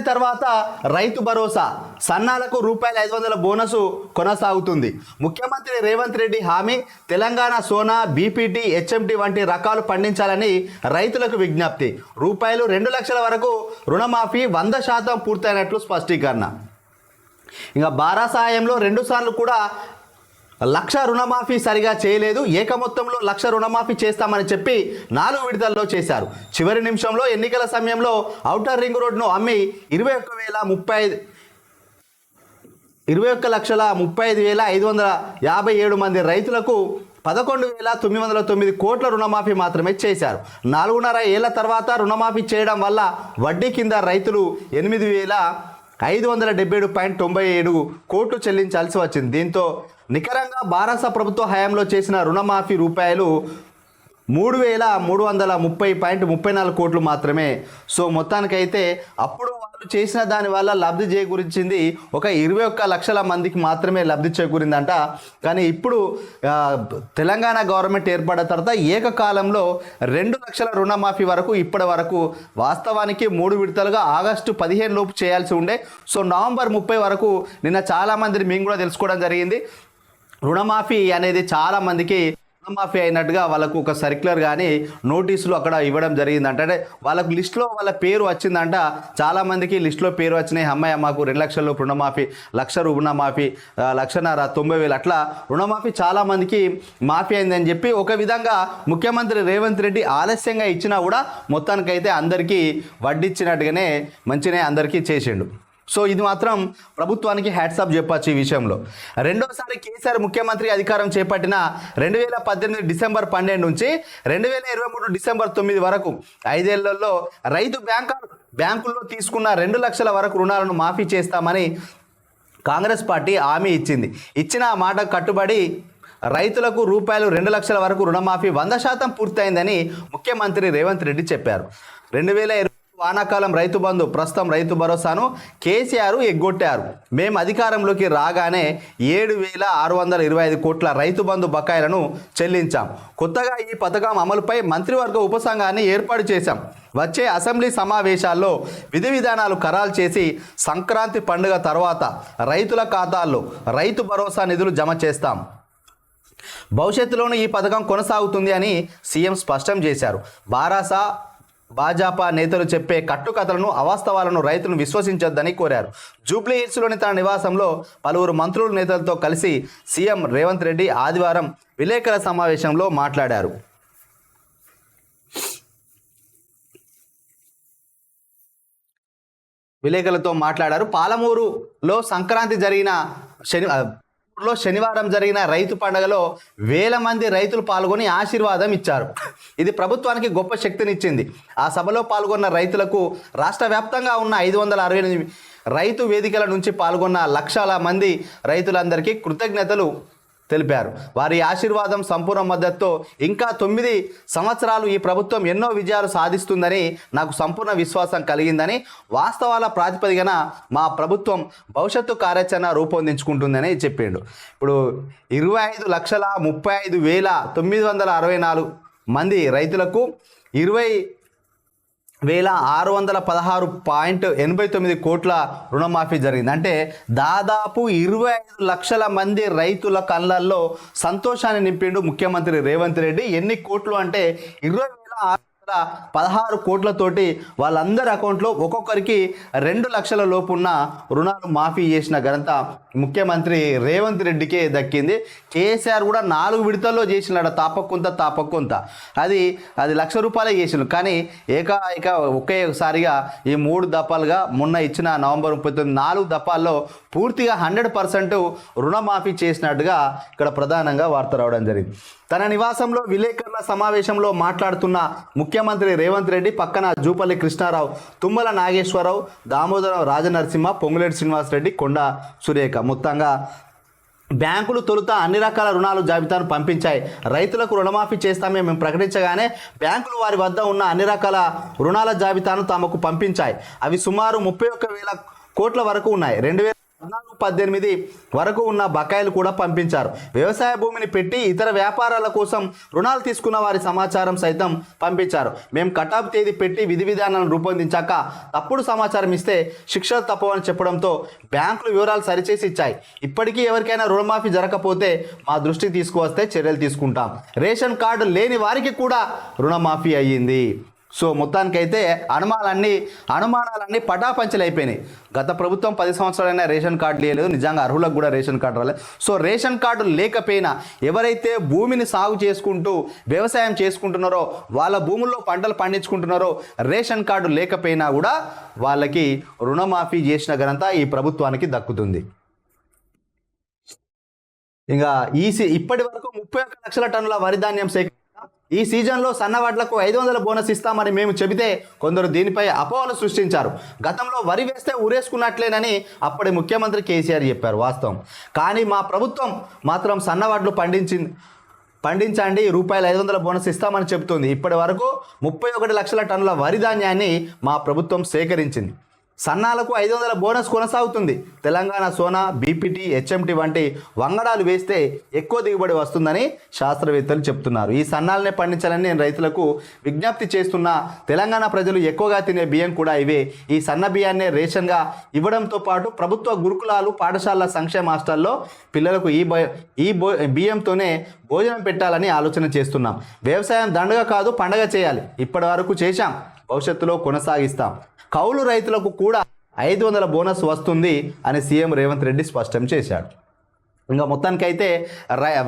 ఏడాది తర్వాత రైతు భరోసా సన్నాలకు రూపాయల ఐదు వందల బోనస్ కొనసాగుతుంది. ముఖ్యమంత్రి రేవంత్ రెడ్డి హామీ తెలంగాణ సోనా బీపీటీ హెచ్ఎంటీ వంటి రకాలు పండించాలని రైతులకు విజ్ఞప్తి. రూపాయలు రెండు లక్షల వరకు రుణమాఫీ వంద శాతం పూర్తయినట్లు స్పష్టీకరణ. ఇంకా బారా సాయంలో రెండుసార్లు కూడా లక్ష రుణమాఫీ సరిగా చేయలేదు. ఏక మొత్తంలో లక్ష రుణమాఫీ చేస్తామని చెప్పి నాలుగు విడతల్లో చేశారు. చివరి నిమిషంలో ఎన్నికల సమయంలో ఔటర్ రింగ్ రోడ్ను అమ్మి ఇరవై ఒక్క వేల ముప్పై ఐదు ఇరవై ఒక్క లక్షల ముప్పై ఐదు వేల ఐదు వందల యాభై ఏడు మంది రైతులకు పదకొండు వేల తొమ్మిది వందల తొమ్మిది కోట్ల రుణమాఫీ మాత్రమే చేశారు. నాలుగున్నర ఏళ్ళ తర్వాత రుణమాఫీ చేయడం వల్ల వడ్డీ కింద రైతులు ఎనిమిది వేల ఐదు వందల డెబ్బై ఏడు పాయింట్ తొంభై ఏడు కోట్లు చెల్లించాల్సి వచ్చింది. దీంతో నికరంగా భారత ప్రభుత్వ హయాంలో చేసిన రుణమాఫీ రూపాయలు మూడు వేల మూడు వందల ముప్పై పాయింట్ ముప్పై నాలుగు కోట్లు మాత్రమే. సో మొత్తానికైతే అప్పుడు వాళ్ళు చేసిన దాని వల్ల లబ్ధి చేకూరించింది ఒక ఇరవై ఒక్క లక్షల మందికి మాత్రమే లబ్ధి చేకూరిందంట. కానీ ఇప్పుడు తెలంగాణ గవర్నమెంట్ ఏర్పడిన తర్వాత ఏకకాలంలో రెండు లక్షల రుణమాఫీ వరకు ఇప్పటి వరకు వాస్తవానికి మూడు విడతలుగా ఆగస్టు పదిహేను లోపు చేయాల్సి ఉండే. సో నవంబర్ ముప్పై వరకు నిన్న చాలామందిని మేము కూడా తెలుసుకోవడం జరిగింది. రుణమాఫీ అనేది చాలా మందికి రుణమాఫీ అయినట్టుగా వాళ్ళకు ఒక సర్క్యులర్ కానీ నోటీసులు అక్కడ ఇవ్వడం జరిగిందంట. అంటే వాళ్ళకు లిస్టులో వాళ్ళ పేరు వచ్చిందంట. చాలా మందికి లిస్టులో పేరు వచ్చినాయి. అమ్మాయి మాకు రెండు లక్షల రుణమాఫీ లక్ష రుణమాఫీ లక్షన్నర తొంభై వేలు అట్లా రుణమాఫీ చాలా మందికి మాఫీ అయిందని చెప్పి ఒక విధంగా ముఖ్యమంత్రి రేవంత్ రెడ్డి ఆలస్యంగా ఇచ్చినా కూడా మొత్తానికైతే అందరికీ వడ్డిచ్చినట్టుగానే మంచినే అందరికీ చేసిండు. సో ఇది మాత్రం ప్రభుత్వానికి హ్యాట్సాప్ చెప్పచ్చు ఈ విషయంలో. రెండోసారి కేసీఆర్ ముఖ్యమంత్రి అధికారం చేపట్టిన రెండు వేల పద్దెనిమిది డిసెంబర్ పన్నెండు నుంచి రెండు వేల ఇరవై మూడు డిసెంబర్ తొమ్మిది వరకు ఐదేళ్ళలో రైతు బ్యాంక్ బ్యాంకుల్లో తీసుకున్న రెండు లక్షల వరకు రుణాలను మాఫీ చేస్తామని కాంగ్రెస్ పార్టీ హామీ ఇచ్చింది. ఇచ్చిన ఆ మాట కట్టుబడి రైతులకు రూపాయలు రెండు లక్షల వరకు రుణమాఫీ వంద శాతం పూర్తయిందని ముఖ్యమంత్రి రేవంత్ రెడ్డి చెప్పారు. రెండు వేల ఇరవై వానాకాలం రైతు బంధు ప్రస్తుతం రైతు భరోసాను కేసీఆర్ ఎగ్గొట్టారు. మేము అధికారంలోకి రాగానే ఏడు వేల ఆరు వందల ఇరవై ఐదు కోట్ల రైతు బంధు బకాయిలను చెల్లించాం. కొత్తగా ఈ పథకం అమలుపై మంత్రివర్గ ఉపసంఘాన్ని ఏర్పాటు చేశాం. వచ్చే అసెంబ్లీ సమావేశాల్లో విధి విధానాలు ఖరారు చేసి సంక్రాంతి పండుగ తర్వాత రైతుల ఖాతాల్లో రైతు భరోసా నిధులు జమ చేస్తాం. భవిష్యత్తులోనూ ఈ పథకం కొనసాగుతుంది అని సీఎం స్పష్టం చేశారు. బారాసా భాజపా నేతలు చెప్పే కట్టుకథలను అవాస్తవాలను రైతులను విశ్వసించొద్దని కోరారు. జూబ్లీ హిల్స్లోని తన నివాసంలో పలువురు మంత్రులు నేతలతో కలిసి సీఎం రేవంత్ రెడ్డి ఆదివారం విలేకరుల సమావేశంలో మాట్లాడారు. విలేకరులతో మాట్లాడారు. పాలమూరులో సంక్రాంతి జరిగిన శని లో శనివారం జరిగిన రైతు పండుగలో వేల మంది రైతులు పాల్గొని ఆశీర్వాదం ఇచ్చారు. ఇది ప్రభుత్వానికి గొప్ప శక్తినిచ్చింది. ఆ సభలో పాల్గొన్న రైతులకు రాష్ట్ర వ్యాప్తంగా ఉన్న ఐదు వందల అరవై ఎనిమిది రైతు వేదికల నుంచి పాల్గొన్న లక్షల మంది రైతులందరికీ కృతజ్ఞతలు తెలిపారు. వారి ఆశీర్వాదం సంపూర్ణ మద్దతుతో ఇంకా తొమ్మిది సంవత్సరాలు ఈ ప్రభుత్వం ఎన్నో విజయాలు సాధిస్తుందని నాకు సంపూర్ణ విశ్వాసం కలిగిందని వాస్తవాల ప్రాతిపదికన మా ప్రభుత్వం భవిష్యత్తు కార్యాచరణ రూపొందించుకుంటుందని చెప్పిండు. ఇప్పుడు ఇరవై ఐదు లక్షల ముప్పై ఐదు వేల తొమ్మిది వందల అరవై నాలుగు మంది రైతులకు ఇరవై వేల ఆరు వందల పదహారు పాయింట్ ఎనభై తొమ్మిది కోట్ల రుణమాఫీ జరిగింది. అంటే దాదాపు ఇరవై ఐదు లక్షల మంది రైతుల కళ్ళల్లో సంతోషాన్ని నింపిండు ముఖ్యమంత్రి రేవంత్ రెడ్డి. ఎన్ని కోట్లు అంటే ఇరవై వేల వందల పదహారు కోట్లతోటి వాళ్ళందరి అకౌంట్లో ఒక్కొక్కరికి రెండు లక్షల లోపున్న రుణాలు మాఫీ చేసిన ఘనత ముఖ్యమంత్రి రేవంత్ రెడ్డికే దక్కింది. కేసీఆర్ కూడా నాలుగు విడతల్లో చేసినాడు తాపక్కుంత తాపక్కుంత. అది అది లక్ష రూపాయలే చేసిన కానీ ఏకాఏక ఒకేసారిగా ఈ మూడు దఫాలుగా మొన్న ఇచ్చిన నవంబర్ ముప్పై తొమ్మిది నాలుగు దఫాల్లో పూర్తిగా హండ్రెడ్ పర్సెంట్ రుణమాఫీ చేసినట్టుగా ఇక్కడ ప్రధానంగా వార్త రావడం జరిగింది. తన నివాసంలో విలేకరుల సమావేశంలో మాట్లాడుతున్న ముఖ్యమంత్రి రేవంత్ రెడ్డి పక్కన జూపల్లి కృష్ణారావు తుమ్మల నాగేశ్వరరావు దామోదరం రాజనరసింహ పొంగులేటి శ్రీనివాసరెడ్డి కొండ సురేఖ. మొత్తంగా బ్యాంకులు తొలుత అన్ని రకాల రుణాలు జాబితాను పంపించాయి. రైతులకు రుణమాఫీ చేస్తామే మేము ప్రకటించగానే బ్యాంకులు వారి వద్ద ఉన్న అన్ని రకాల రుణాల జాబితాను తమకు పంపించాయి. అవి సుమారు ముప్పై ఒక్క వేల కోట్ల వరకు ఉన్నాయి. రెండు వేల పద్నాలుగు పద్దెనిమిది వరకు ఉన్న బకాయిలు కూడా పంపించారు. వ్యవసాయ భూమిని పెట్టి ఇతర వ్యాపారాల కోసం రుణాలు తీసుకున్న వారి సమాచారం సైతం పంపించారు. మేము కటాఫ్ తేదీ పెట్టి విధి విధానాలను రూపొందించాక తప్పుడు సమాచారం ఇస్తే శిక్షలు తప్పవని చెప్పడంతో బ్యాంకులు వివరాలు సరిచేసి ఇచ్చాయి. ఇప్పటికీ ఎవరికైనా రుణమాఫీ జరగకపోతే మా దృష్టికి తీసుకువస్తే చర్యలు తీసుకుంటాం. రేషన్ కార్డు లేని వారికి కూడా రుణమాఫీ అయ్యింది. సో మొత్తానికైతే అనుమానాలన్నీ అనుమానాలన్నీ పటాపంచలు అయిపోయినాయి గత ప్రభుత్వం పది సంవత్సరాలైనా రేషన్ కార్డు లేదు నిజంగా అర్హులకు కూడా రేషన్ కార్డు రాలేదు. సో రేషన్ కార్డు లేకపోయినా ఎవరైతే భూమిని సాగు చేసుకుంటూ వ్యవసాయం చేసుకుంటున్నారో వాళ్ళ భూముల్లో పంటలు పండించుకుంటున్నారో రేషన్ కార్డు లేకపోయినా కూడా వాళ్ళకి రుణమాఫీ చేసిన ఘనత ఈ ప్రభుత్వానికి దక్కుతుంది. ఇంకా ఈసీ ఇప్పటి వరకు ముప్పై ఒక్క లక్షల టన్నుల వరి ధాన్యం సేకరణ ఈ సీజన్లో సన్నవాట్లకు ఐదు వందల బోనస్ ఇస్తామని మేము చెబితే కొందరు దీనిపై అపోహలు సృష్టించారు. గతంలో వరి వేస్తే ఊరేసుకున్నట్లేనని అప్పటి ముఖ్యమంత్రి కేసీఆర్ చెప్పారు వాస్తవం. కానీ మా ప్రభుత్వం మాత్రం సన్నవాట్లు పండించింది పండించండి రూపాయలు ఐదు వందల బోనస్ ఇస్తామని చెబుతుంది. ఇప్పటి వరకు ముప్పై ఒకటి లక్షల టన్నుల వరి ధాన్యాన్ని మా ప్రభుత్వం సేకరించింది. సన్నాలకు ఐదు వందల బోనస్ కొనసాగుతుంది. తెలంగాణ సోనా బీపీటీ హెచ్ఎంటీ వంటి వంగడాలు వేస్తే ఎక్కువ దిగుబడి వస్తుందని శాస్త్రవేత్తలు చెప్తున్నారు. ఈ సన్నాలనే పండించాలని నేను రైతులకు విజ్ఞప్తి చేస్తున్నా. తెలంగాణ ప్రజలు ఎక్కువగా తినే బియ్యం కూడా ఇవే. ఈ సన్న బియ్యాన్నే రేషన్గా ఇవ్వడంతో పాటు ప్రభుత్వ గురుకులాలు పాఠశాలల సంక్షేమ హాస్టల్లో పిల్లలకు ఈ ఈ బో బియ్యంతోనే భోజనం పెట్టాలని ఆలోచన చేస్తున్నాం. వ్యవసాయం దండగ కాదు పండగ చేయాలి. ఇప్పటి వరకు చేశాం. భవిష్యత్తులో కొనసాగిస్తాం. కౌలు రైతులకు కూడా ఐదు వందల బోనస్ వస్తుంది అని సీఎం రేవంత్ రెడ్డి స్పష్టం చేశాడు. ఇంకా మొత్తానికైతే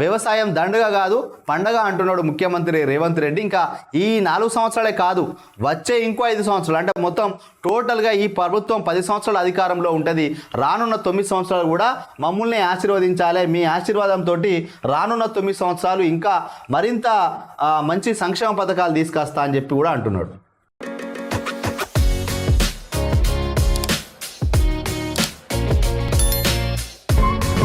వ్యవసాయం దండగా కాదు పండగ అంటున్నాడు ముఖ్యమంత్రి రేవంత్ రెడ్డి. ఇంకా ఈ నాలుగు సంవత్సరాలే కాదు వచ్చే ఇంకో ఐదు సంవత్సరాలు అంటే మొత్తం టోటల్గా ఈ ప్రభుత్వం పది సంవత్సరాల అధికారంలో ఉంటుంది. రానున్న తొమ్మిది సంవత్సరాలు కూడా మమ్మల్ని ఆశీర్వదించాలి. మీ ఆశీర్వాదంతో రానున్న తొమ్మిది సంవత్సరాలు ఇంకా మరింత మంచి సంక్షేమ పథకాలు తీసుకొస్తా అని చెప్పి కూడా అంటున్నాడు.